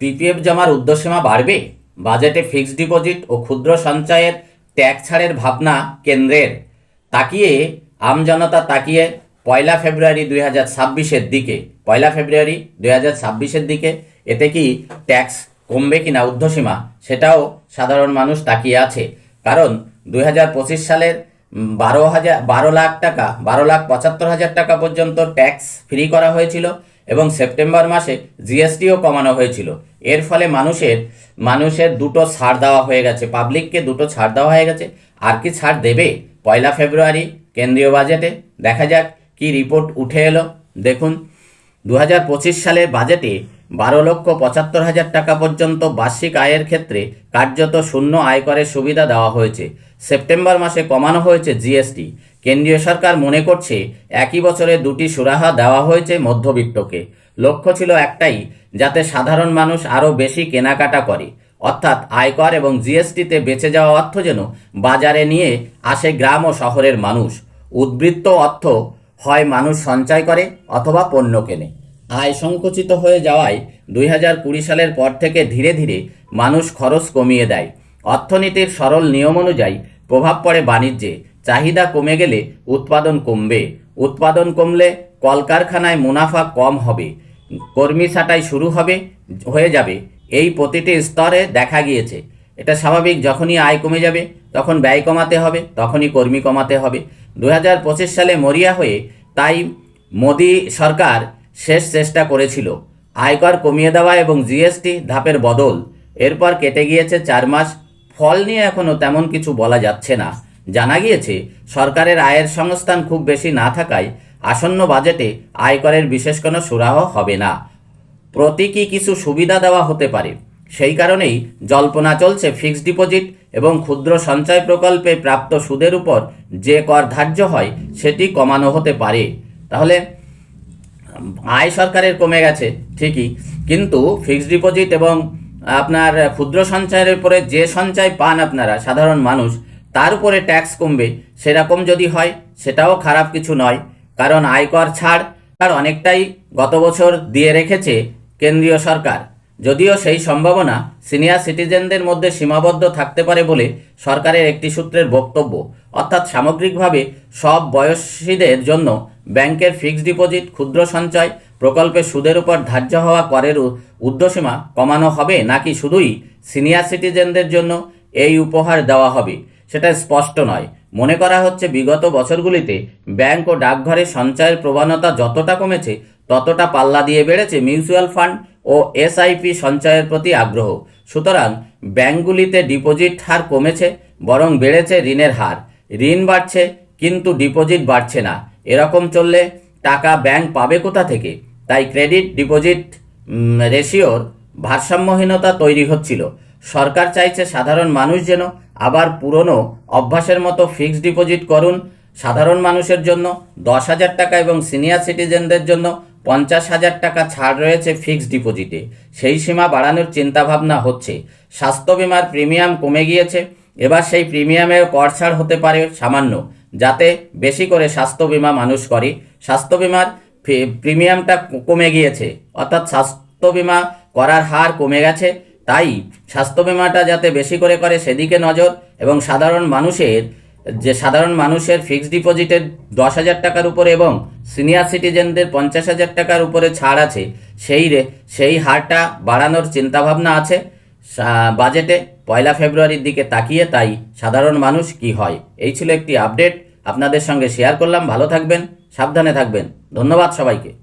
PPF জমার উর্ধ্বসীমা বাড়বে? বাজেটে ফিক্সড ডিপোজিট ও ক্ষুদ্র সঞ্চয়ের ট্যাক্স ছাড়ের ভাবনা কেন্দ্রের। তাকিয়ে আমজনতা তাকিয়ে পয়লা ফেব্রুয়ারি দুই হাজার ছাব্বিশের দিকে। পয়লা ফেব্রুয়ারি দুই হাজার ছাব্বিশের দিকে। এতে কি ট্যাক্স কমবে কি না ঊর্ধ্বসীমা? সেটাও সাধারণ মানুষ তাকিয়ে আছে। কারণ দুই হাজার পঁচিশ সালের বারো হাজার, বারো লাখ টাকা, বারো লাখ পঁচাত্তর হাজার টাকা পর্যন্ত ট্যাক্স ফ্রি করা হয়েছিল। এবং সেপ্টেম্বর মাসে জিএসটিও কমানো হয়েছিল। এর ফলে মানুষের মানুষের দুটো ছাড় দেওয়া হয়ে গেছে। পাবলিককে দুটো ছাড় দেওয়া হয়ে গেছে। আর কি ছাড় দেবে? পয়লা ফেব্রুয়ারি, কেন্দ্রীয় বাজেটে। দেখা যাক কি রিপোর্ট উঠে এলো। দেখুন দু সালের বাজেটে বারো লক্ষ পঁচাত্তর হাজার টাকা পর্যন্ত বার্ষিক আয়ের ক্ষেত্রে কার্যত শূন্য আয়করের সুবিধা দেওয়া হয়েছে। সেপ্টেম্বর মাসে কমানো হয়েছে জিএসটি। কেন্দ্রীয় সরকার মনে করছে একই বছরে দুটি সুরাহা দেওয়া হয়েছে মধ্যবিত্তকে। লক্ষ্য ছিল একটাই, যাতে সাধারণ মানুষ আরও বেশি কেনাকাটা করে। অর্থাৎ আয়কর এবং জিএসটিতে বেঁচে যাওয়া অর্থ যেন বাজারে নিয়ে আসে গ্রাম ও শহরের মানুষ। উদ্বৃত্ত অর্থ হয় মানুষ সঞ্চয় করে অথবা পণ্য কেনে। আয় সংকুচিত হয়ে যাওয়ায় দুই হাজার কুড়ি সালের পর থেকে ধীরে ধীরে মানুষ খরচ কমিয়ে দেয়। অর্থনীতির সরল নিয়ম অনুযায়ী প্রভাব পড়ে বাণিজ্যে। চাহিদা কমে গেলে উৎপাদন কমবে। উৎপাদন কমলে কলকারখানায় মুনাফা কম হবে। কর্মী ছাঁটাই শুরু হবে, হয়ে যাবে। এই প্রতিটি স্তরে দেখা গিয়েছে। এটা স্বাভাবিক, যখনই আয় কমে যাবে, তখন ব্যয় কমাতে হবে, তখনই কর্মী কমাতে হবে। দু হাজার পঁচিশ সালে মরিয়া হয়ে তাই মোদী সরকার শেষ চেষ্টা করেছিল। আয়কর কমিয়ে দেওয়া এবং জিএসটি ধাপের বদল। এরপর কেটে গিয়েছে চার মাস। ফল নিয়ে এখনও তেমন কিছু বলা যাচ্ছে না। জানা গিয়েছে, সরকারের আয়ের সংস্থান খুব বেশি না থাকায় আসন্ন বাজেটে আয়করের বিশেষ কোনো সুরাহ হবে না। প্রতীকী কিছু সুবিধা দেওয়া হতে পারে? সেই কারণেই জল্পনা চলছে ফিক্সড ডিপোজিট এবং ক্ষুদ্র সঞ্চয় প্রকল্পে প্রাপ্ত সুদের উপর যে কর ধার্য হয় সেটি কমানো হতে পারে। তাহলে, আয় সরকারের কমে গেছে, ঠিকই। কিন্তু ফিক্সড ডিপোজিট এবং আপনার ক্ষুদ্র সঞ্চয়ের উপরে যে সঞ্চয় পান আপনারা, সাধারণ মানুষ তার উপরে ট্যাক্স কমবে, সেরকম যদি হয়, সেটাও খারাপ কিছু নয়। কারণ আয়কর ছাড় আর অনেকটাই গত বছর দিয়ে রেখেছে কেন্দ্রীয় সরকার। যদিও সেই সম্ভাবনা সিনিয়র সিটিজেনদের মধ্যে সীমাবদ্ধ থাকতে পারে বলে সরকারের একটি সূত্রের বক্তব্য। অর্থাৎ সামগ্রিকভাবে সব বয়সীদের জন্য ব্যাংকের ফিক্সড ডিপোজিট ক্ষুদ্র সঞ্চয় প্রকল্পে সুদের উপর ধার্য হওয়া করের ঊর্ধ্বসীমা কমানো হবে নাকি শুধুই সিনিয়র সিটিজেনদের জন্য এই উপহার দেওয়া হবে? সেটা স্পষ্ট নয়। মনে করা হচ্ছে বিগত বছরগুলিতে ব্যাংক ও ডাকঘরে সঞ্চয়ের প্রবণতা যতটা কমেছে, ততটা পাল্লা দিয়ে বেড়েছে মিউচুয়াল ফান্ড ও এসআইপি সঞ্চয়ের প্রতি আগ্রহ। সুতরাং ব্যাংকগুলিতে ডিপোজিট হার কমেছে, বরং বেড়েছে ঋণের হার। ঋণ বাড়ছে, কিন্তু ডিপোজিট বাড়ছে না। এরকম চললে টাকা ব্যাংক পাবে কোথা থেকে? তাই ক্রেডিট ডিপোজিট রেশিওর ভারসাম্যহীনতা তৈরি হচ্ছিল। সরকার চাইছে সাধারণ মানুষ যেন আবার পুরনো অভ্যাসের মতো ফিক্সড ডিপোজিট করুন। সাধারণ মানুষের জন্য দশ হাজার টাকা এবং সিনিয়র সিটিজেনদের জন্য পঞ্চাশ হাজার টাকা ছাড় রয়েছে ফিক্সড ডিপোজিটে। সেই সীমা বাড়ানোর চিন্তাভাবনা হচ্ছে। স্বাস্থ্য বিমার প্রিমিয়াম কমে গিয়েছে। এবার সেই প্রিমিয়ামের কর ছাড় হতে পারে সামান্য, যাতে বেশি করে স্বাস্থ্য বিমা মানুষ করে। স্বাস্থ্য বিমার প্রিমিয়ামটা কমে গিয়েছে, অর্থাৎ স্বাস্থ্য বিমা করার হার কমে গেছে। তাই স্বাস্থ্য বিমাটা যাতে বেশি করে করে সেদিকে নজর এবং সাধারণ মানুষের, যে সাধারণ মানুষের ফিক্সড ডিপোজিটের দশ হাজার টাকার উপরে এবং সিনিয়র সিটিজেনদের পঞ্চাশ হাজার টাকার উপরে ছাড় আছে, সেই রে, সেই হারটা বাড়ানোর চিন্তাভাবনা আছে। বাজেটে পয়লা ফেব্রুয়ারির দিকে তাকিয়ে তাই সাধারণ মানুষ কি হয়, এই ছিল একটি আপডেট আপনাদের সঙ্গে শেয়ার করলাম, ভালো থাকবেন, সাবধানে থাকবেন। ধন্যবাদ সবাইকে।